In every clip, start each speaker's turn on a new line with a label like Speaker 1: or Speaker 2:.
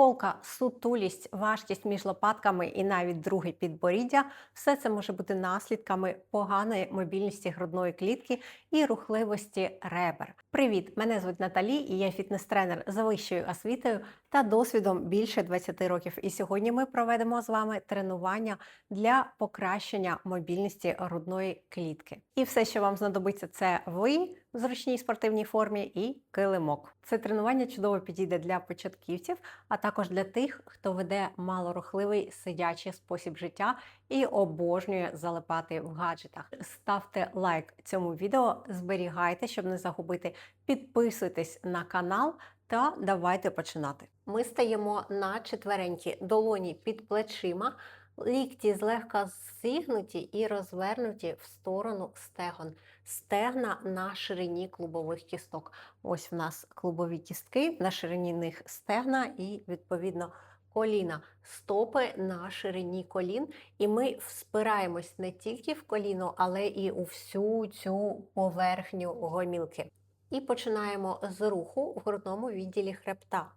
Speaker 1: Холка, сутулість, важкість між лопатками і навіть друге підборіддя все це може бути наслідками поганої мобільності грудної клітки і рухливості ребер. Привіт! Мене звуть Наталі, і я фітнес-тренер за вищою освітою та досвідом більше 20 років. І сьогодні ми проведемо з вами тренування для покращення мобільності грудної клітки. І все, що вам знадобиться, це ви в зручній спортивній формі і килимок. Це тренування чудово підійде для початківців, а також для тих, хто веде малорухливий сидячий спосіб життя і обожнює залипати в гаджетах. Ставте лайк цьому відео, зберігайте, щоб не загубити. Підписуйтесь на канал та давайте починати. Ми стаємо на четверенькі долоні під плечима. Лікті злегка зігнуті і розвернуті в сторону стегон. Стегна на ширині клубових кісток. Ось в нас клубові кістки, на ширині них стегна і, відповідно, коліна. Стопи на ширині колін. І ми спираємось не тільки в коліно, але і у всю цю поверхню гомілки. І починаємо з руху в грудному відділі хребта.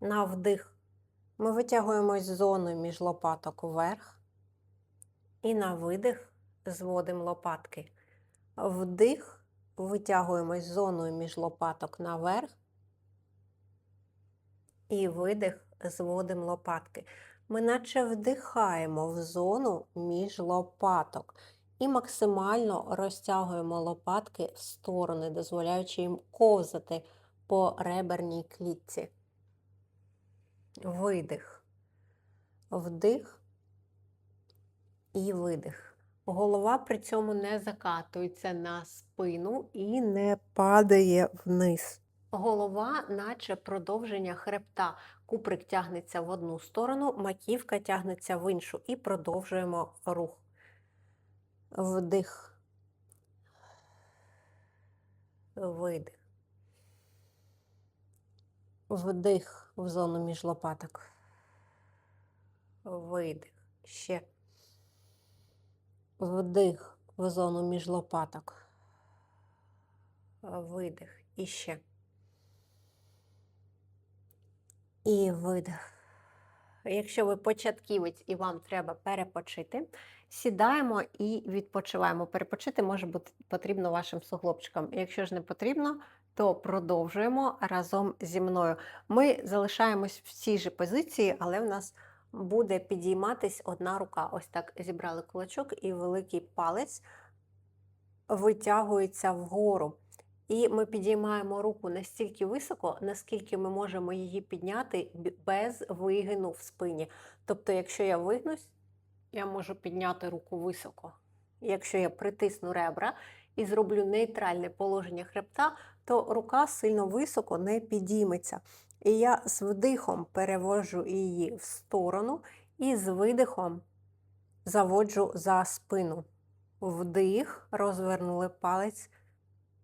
Speaker 1: На вдих. Ми витягуємось зону між лопаток вверх. І на видих зводимо лопатки. Вдих, витягуємось зоною між лопаток наверх. І видих, зводимо лопатки. Ми наче вдихаємо в зону між лопаток. І максимально розтягуємо лопатки в сторони, дозволяючи їм ковзати по реберній клітці. Видих, вдих і видих. Голова при цьому не закатується на спину і не падає вниз. Голова, наче продовження хребта. Куприк тягнеться в одну сторону, маківка тягнеться в іншу. І продовжуємо рух. Вдих. Видих. Вдих в зону між лопаток. Видих. Ще. Вдих в зону між лопаток. Видих. І ще. І видих. Якщо ви початківець і вам треба перепочити, сідаємо і відпочиваємо. Перепочити може бути потрібно вашим суглобчикам. Якщо ж не потрібно, то продовжуємо разом зі мною. Ми залишаємось в цій же позиції, але в нас буде підійматись одна рука. Ось так зібрали кулачок, і великий палець витягується вгору. І ми підіймаємо руку настільки високо, наскільки ми можемо її підняти без вигину в спині. Тобто, якщо я вигнусь, я можу підняти руку високо. Якщо я притисну ребра і зроблю нейтральне положення хребта, то рука сильно високо не підійметься. І я з вдихом переводжу її в сторону і з видихом заводжу за спину. Вдих, розвернули палець,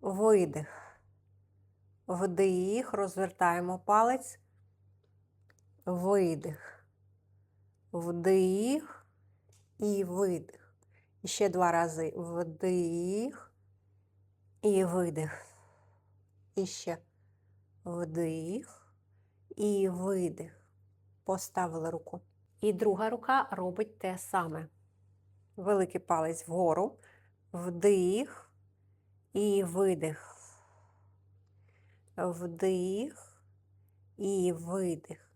Speaker 1: видих. Вдих, розвертаємо палець, видих. Вдих і видих. І ще два рази вдих і видих. І ще вдих і видих. Поставили руку. І друга рука робить те саме. Великий палець вгору, вдих і видих. Вдих і видих.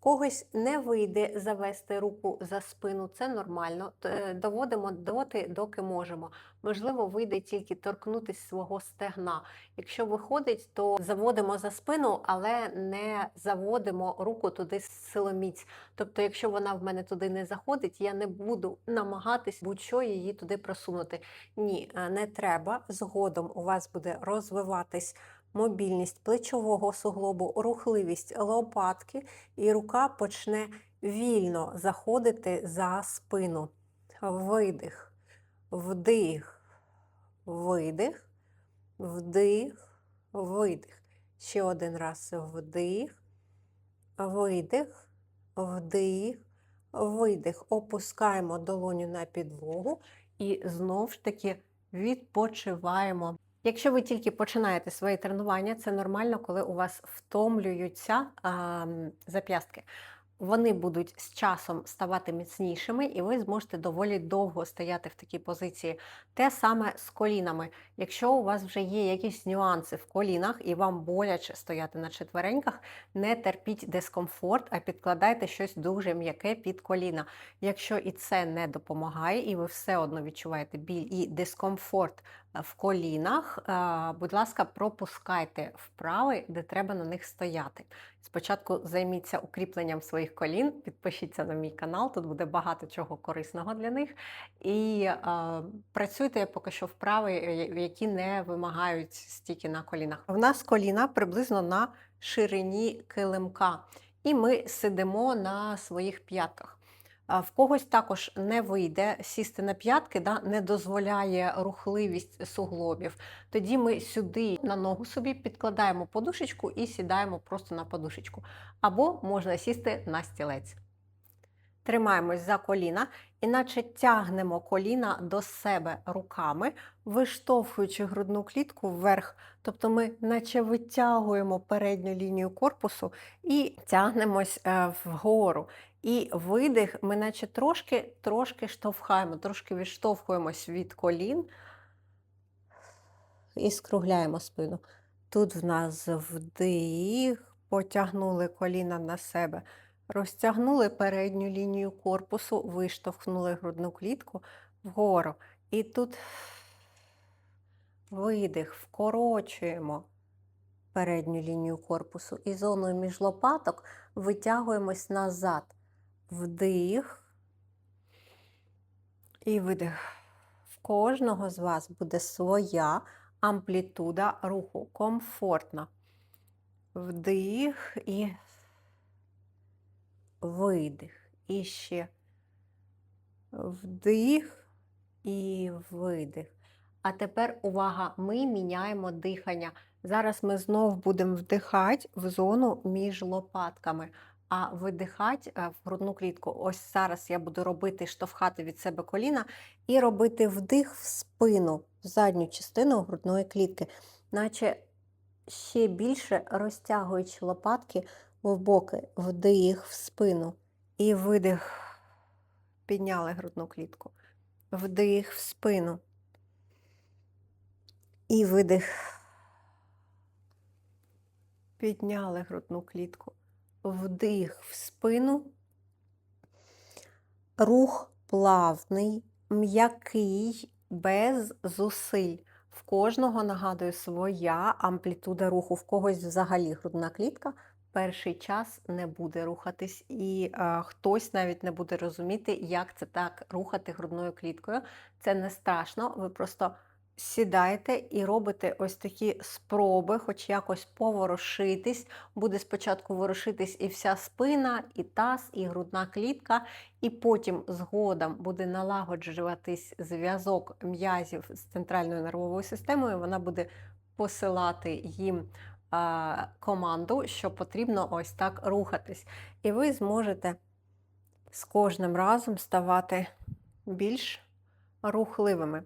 Speaker 1: Когось не вийде завести руку за спину, це нормально. Доводимо доти, доки можемо. Можливо, вийде тільки торкнутися свого стегна. Якщо виходить, то заводимо за спину, але не заводимо руку туди силоміць. Тобто, якщо вона в мене туди не заходить, я не буду намагатись будь-що її туди просунути. Ні, е, не треба. Згодом у вас буде розвиватись мобільність плечового суглобу, рухливість лопатки, і рука почне вільно заходити за спину. Видих, вдих, видих, вдих, видих. Ще один раз вдих, видих, вдих, видих. Опускаємо долоню на підлогу і знов ж таки відпочиваємо. Якщо ви тільки починаєте свої тренування, це нормально, коли у вас втомлюються а, зап'ястки. Вони будуть з часом ставати міцнішими, і ви зможете доволі довго стояти в такій позиції. Те саме з колінами. Якщо у вас вже є якісь нюанси в колінах і вам боляче стояти на четвереньках, не терпіть дискомфорт, а підкладайте щось дуже м'яке під коліна. Якщо і це не допомагає, і ви все одно відчуваєте біль і дискомфорт в колінах, е, будь ласка, пропускайте вправи, де треба на них стояти. Спочатку займіться укріпленням своїх колін, підпишіться на мій канал, тут буде багато чого корисного для них. І е, працюйте поки що вправи, е, які не вимагають стільки на колінах. В нас коліна приблизно на ширині килимка, і ми сидимо на своїх п'ятках. В когось також не вийде сісти на п'ятки, да, не дозволяє рухливість суглобів. Тоді ми сюди на ногу собі підкладаємо подушечку і сідаємо просто на подушечку. Або можна сісти на стілець. Тримаємось за коліна, іначе тягнемо коліна до себе руками, виштовхуючи грудну клітку вверх. Тобто ми наче витягуємо передню лінію корпусу і тягнемось е, вгору. І видих ми наче трошки, трошки штовхаємо, трошки відштовхуємось від колін і скругляємо спину. Тут в нас вдих, потягнули коліна на себе, розтягнули передню лінію корпусу, виштовхнули грудну клітку вгору. І тут видих, вкорочуємо передню лінію корпусу і зоною між лопаток витягуємось назад. Вдих і видих. В кожного з вас буде своя амплітуда руху, комфортна. Вдих і видих. І ще вдих і видих. А тепер увага, ми міняємо дихання. Зараз ми знов будемо вдихати в зону між лопатками, а видихати е, в грудну клітку. Ось зараз я буду робити штовхати від себе коліна і робити вдих в спину, в задню частину грудної клітки, наче ще більше розтягуючи лопатки в боки, вдих в спину і видих. Підняли грудну клітку. Вдих в спину. І видих. Підняли грудну клітку. Вдих в спину. Рух плавний, м'який, без зусиль. В кожного, нагадую, своя амплітуда руху. В когось взагалі грудна клітка перший час не буде рухатись, і е, хтось навіть не буде розуміти, як це так рухати грудною кліткою. Це не страшно, ви просто сідаєте і робите ось такі спроби, хоч якось поворушитись. Буде спочатку ворушитись і вся спина, і таз, і грудна клітка, і потім згодом буде налагоджуватись зв'язок м'язів з центральною нервовою системою. Вона буде посилати їм команду, що потрібно ось так рухатись. І ви зможете з кожним разом ставати більш рухливими.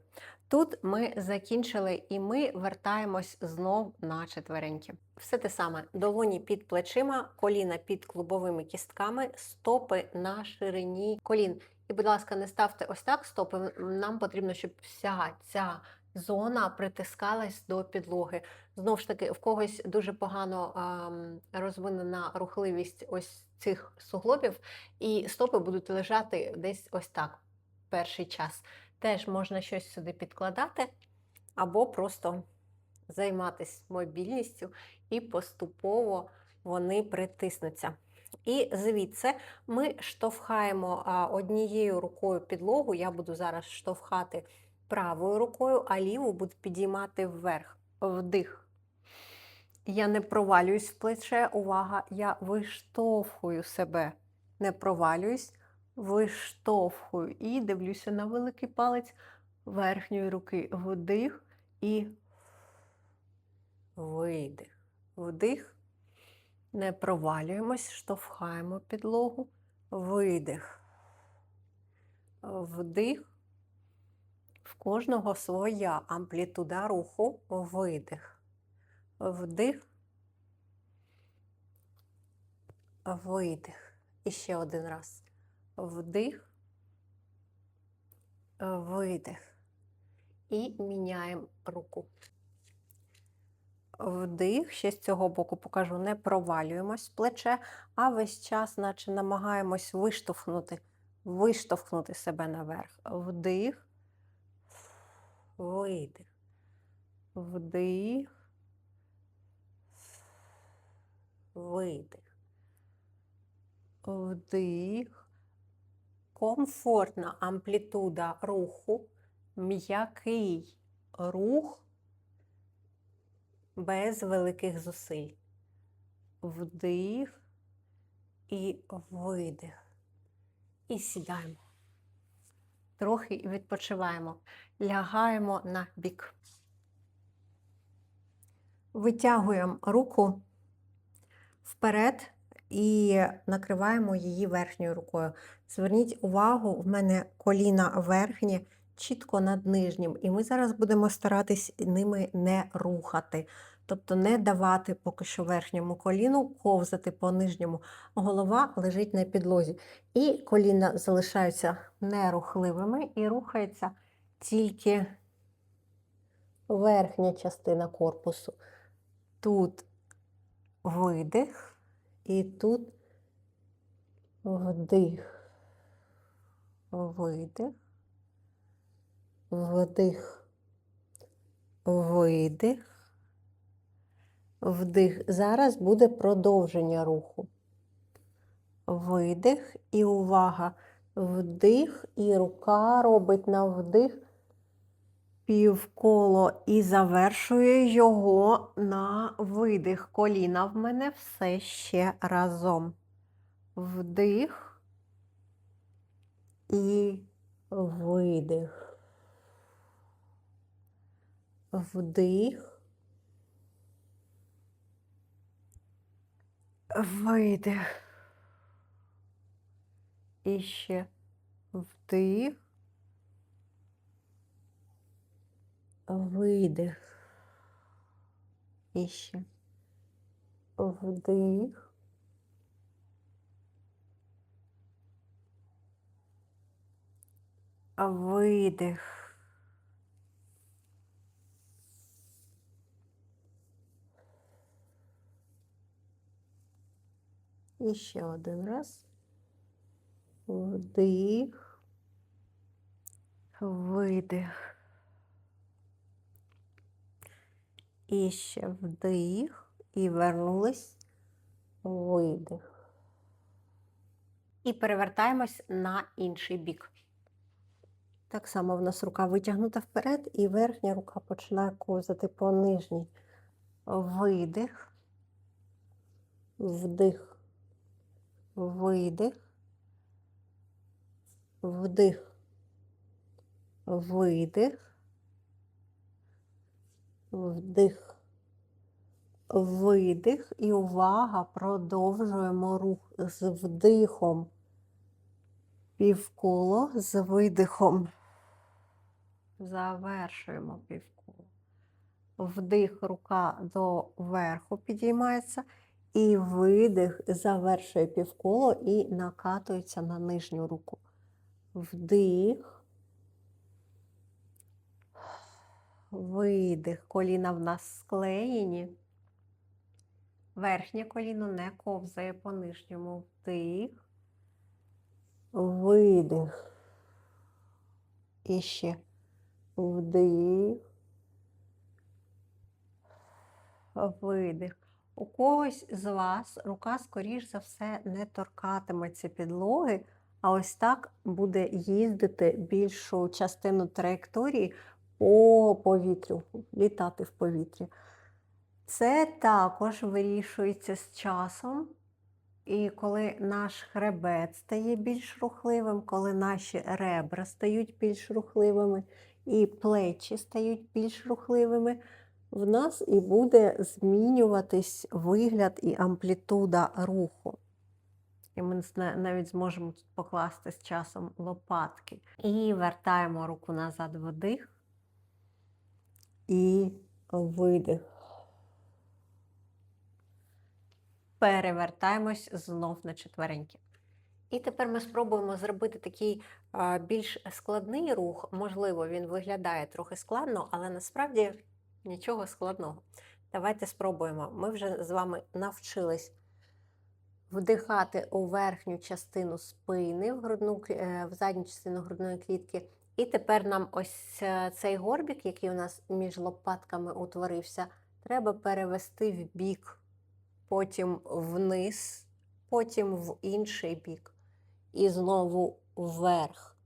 Speaker 1: Тут ми закінчили і ми вертаємось знов на четвереньки. Все те саме: долоні під плечима, коліна під клубовими кістками, стопи на ширині колін. І, будь ласка, не ставте ось так стопи. Нам потрібно, щоб вся ця зона притискалась до підлоги. Знову ж таки, в когось дуже погано ем, розвинена рухливість ось цих суглобів, і стопи будуть лежати десь ось так перший час. Теж можна щось сюди підкладати, або просто займатися мобільністю, і поступово вони притиснуться. І звідси ми штовхаємо однією рукою підлогу. Я буду зараз штовхати правою рукою, а ліву буду підіймати вверх, вдих. Я не провалююсь в плече, увага, я виштовхую себе, не провалююсь, виштовхую і дивлюся на великий палець верхньої руки. Вдих і видих. Вдих. Не провалюємось, штовхаємо підлогу, видих. Вдих. В кожного своя амплітуда руху, видих, вдих, видих. І ще один раз. Вдих, видих. І міняємо руку. Вдих, ще з цього боку покажу, не провалюємось в плече, а весь час, наче намагаємось виштовхнути, виштовхнути себе наверх. Вдих, видих, вдих, видих, вдих. Комфортна амплітуда руху, м'який рух без великих зусиль. Вдих і видих. І сідаємо. Трохи відпочиваємо. Лягаємо на бік. Витягуємо руку вперед і накриваємо її верхньою рукою. Зверніть увагу, в мене коліна верхнє чітко над нижнім, і ми зараз будемо старатись ними не рухати, тобто не давати поки що верхньому коліну ковзати по нижньому. Голова лежить на підлозі. І коліна залишаються нерухливими і рухається тільки верхня частина корпусу. Тут видих і тут вдих, видих, вдих, видих, вдих. Зараз буде продовження руху. Видих і увага. Вдих, і рука робить на вдих півколо і завершує його на видих. Коліна в мене все ще разом. Вдих і видих. Вдих. Видих. І ще вдих. Видих. І ще вдих. Видих. І ще один раз. Вдих. Видих. І ще вдих. І вернулись. Видих. І перевертаємось на інший бік. Так само в нас рука витягнута вперед, і верхня рука починає ковзати по нижній. Видих, вдих, видих, вдих, видих, вдих, видих. І увага, продовжуємо рух з вдихом. Півколо з видихом. Завершуємо півколо. Вдих, рука до верху підіймається. І видих завершує півколо і накатується на нижню руку. Вдих. Видих. Коліна в нас склеєні. Верхнє коліно не ковзає по нижньому. Вдих. Видих. І ще вдих. Видих. У когось з вас рука, скоріш за все, не торкатиметься підлоги, а ось так буде їздити більшу частину траєкторії по повітрю, літати в повітрі. Це також вирішується з часом. І коли наш хребет стає більш рухливим, коли наші ребра стають більш рухливими, і плечі стають більш рухливими, в нас і буде змінюватись вигляд і амплітуда руху. І ми навіть зможемо тут покласти з часом лопатки. І вертаємо руку назад вдих. І видих. Перевертаємось знов на четвереньки. І тепер ми спробуємо зробити такий а, більш складний рух. Можливо, він виглядає трохи складно, але насправді нічого складного. Давайте спробуємо. Ми вже з вами навчились вдихати у верхню частину спини, в, грудну, е, в задню частину грудної клітки. І тепер нам ось е, цей горбік, який у нас між лопатками утворився, треба перевести в бік, потім вниз, потім в інший бік. І знову вверх,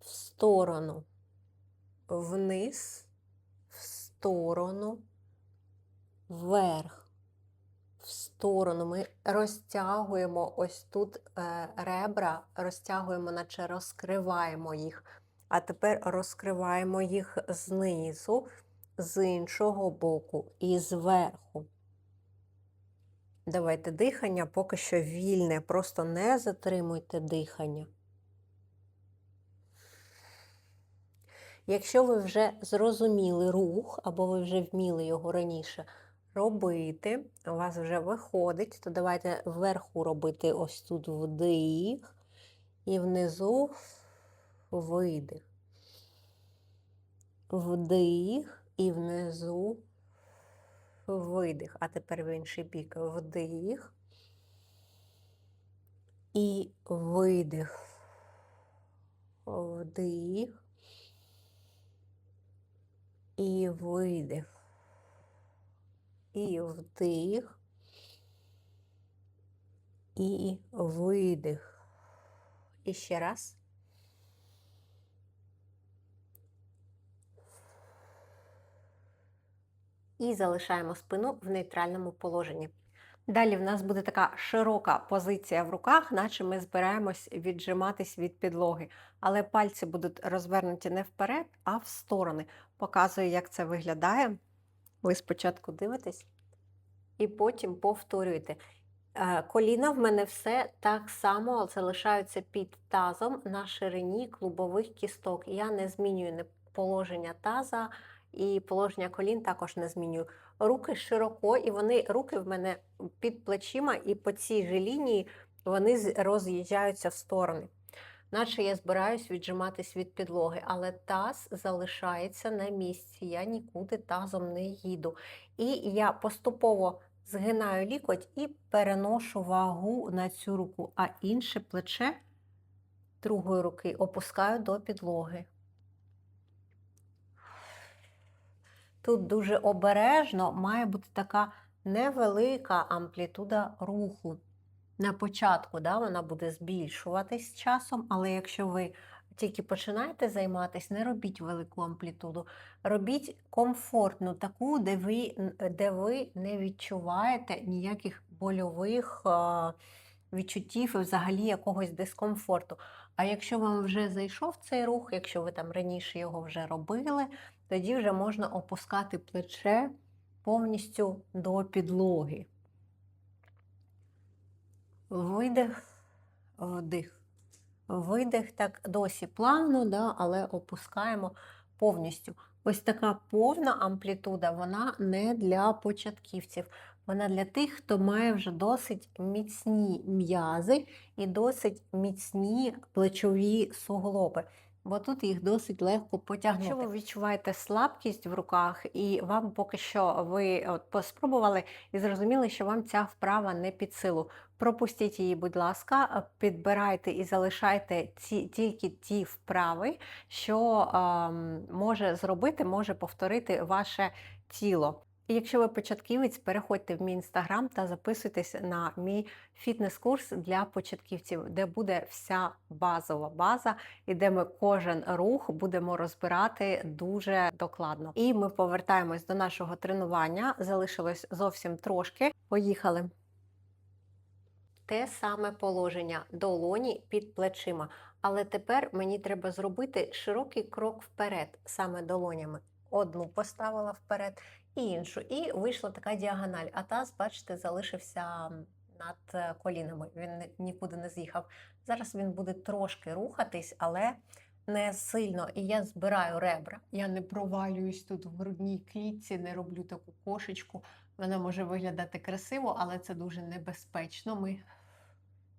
Speaker 1: в сторону, вниз, в сторону, вверх, в сторону. Ми розтягуємо ось тут е, ребра, розтягуємо, наче розкриваємо їх. А тепер розкриваємо їх знизу, з іншого боку і зверху. Давайте дихання поки що вільне, просто не затримуйте дихання. Якщо ви вже зрозуміли рух, або ви вже вміли його раніше робити, у вас вже виходить, то давайте вверху робити ось тут вдих і внизу видих. Вдих і внизу видих. А тепер в інший бік вдих і видих. Вдих і видих. І вдих. І видих. І ще раз. І залишаємо спину в нейтральному положенні. Далі в нас буде така широка позиція в руках, наче ми збираємось віджиматись від підлоги. Але пальці будуть розвернуті не вперед, а в сторони. Показую, як це виглядає. Ви спочатку дивитесь і потім повторюєте. Е, Коліна в мене все так само залишаються під тазом на ширині клубових кісток. Я не змінюю положення таза і положення колін також не змінюю. Руки широко, і вони руки в мене під плечима, і по цій же лінії вони роз'їжджаються в сторони. Наче я збираюсь віджиматись від підлоги, але таз залишається на місці. Я нікуди тазом не їду. І я поступово згинаю лікоть і переношу вагу на цю руку, а інше плече другої руки опускаю до підлоги. Тут дуже обережно має бути така невелика амплітуда руху. На початку да, вона буде збільшуватись з часом, але якщо ви тільки починаєте займатися, не робіть велику амплітуду. Робіть комфортну таку, де ви, де ви не відчуваєте ніяких больових відчуттів і взагалі якогось дискомфорту. А якщо вам вже зайшов цей рух, якщо ви там раніше його вже робили, тоді вже можна опускати плече повністю до підлоги. Видих, вдих. Видих так досі плавно, да, але опускаємо повністю. Ось така повна амплітуда, вона не для початківців. Вона для тих, хто має вже досить міцні м'язи і досить міцні плечові суглоби. Бо тут їх досить легко потягнути. Якщо ви відчуваєте слабкість в руках, і вам поки що ви от, поспробували і зрозуміли, що вам ця вправа не під силу. Пропустіть її, будь ласка, підбирайте і залишайте ці, тільки ті вправи, що ем, може зробити, може повторити ваше тіло. І якщо ви початківець, переходьте в мій інстаграм та записуйтесь на мій фітнес-курс для початківців, де буде вся базова база, і де ми кожен рух будемо розбирати дуже докладно. І ми повертаємось до нашого тренування. Залишилось зовсім трошки. Поїхали. Те саме положення долоні під плечима. Але тепер мені треба зробити широкий крок вперед, саме долонями. Одну поставила вперед і іншу. І вийшла така діагональ. А таз, бачите, залишився над е, колінами. Він нікуди не з'їхав. Зараз він буде трошки рухатись, але не сильно. І я збираю ребра. Я не провалююсь тут в грудній клітці, не роблю таку кошечку. Вона може виглядати красиво, але це дуже небезпечно. Ми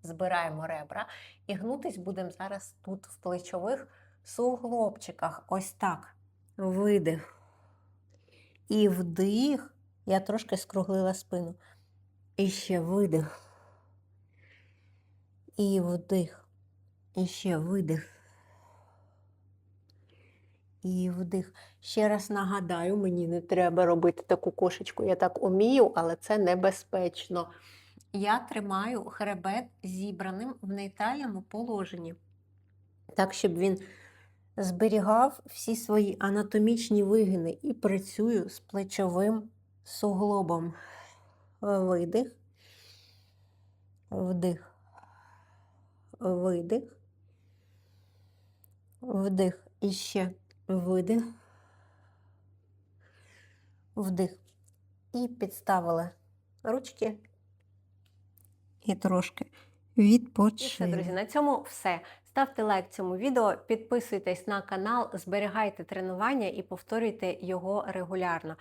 Speaker 1: збираємо ребра і гнутись будемо зараз тут в плечових суглобчиках. Ось так. Видих. І вдих. Я трошки скруглила спину. І ще видих. І вдих. І ще видих. І вдих. Ще раз нагадаю, мені не треба робити таку кошечку. Я так умію, але це небезпечно. Я тримаю хребет зібраним в нейтральному положенні. Так, щоб він зберігав всі свої анатомічні вигини і працюю з плечовим суглобом. Видих, вдих, видих, вдих. І ще видих, вдих. І підставили ручки і трошки відпочили. друзі, на цьому все. Ставте лайк цьому відео, підписуйтесь на канал, зберігайте тренування і повторюйте його регулярно.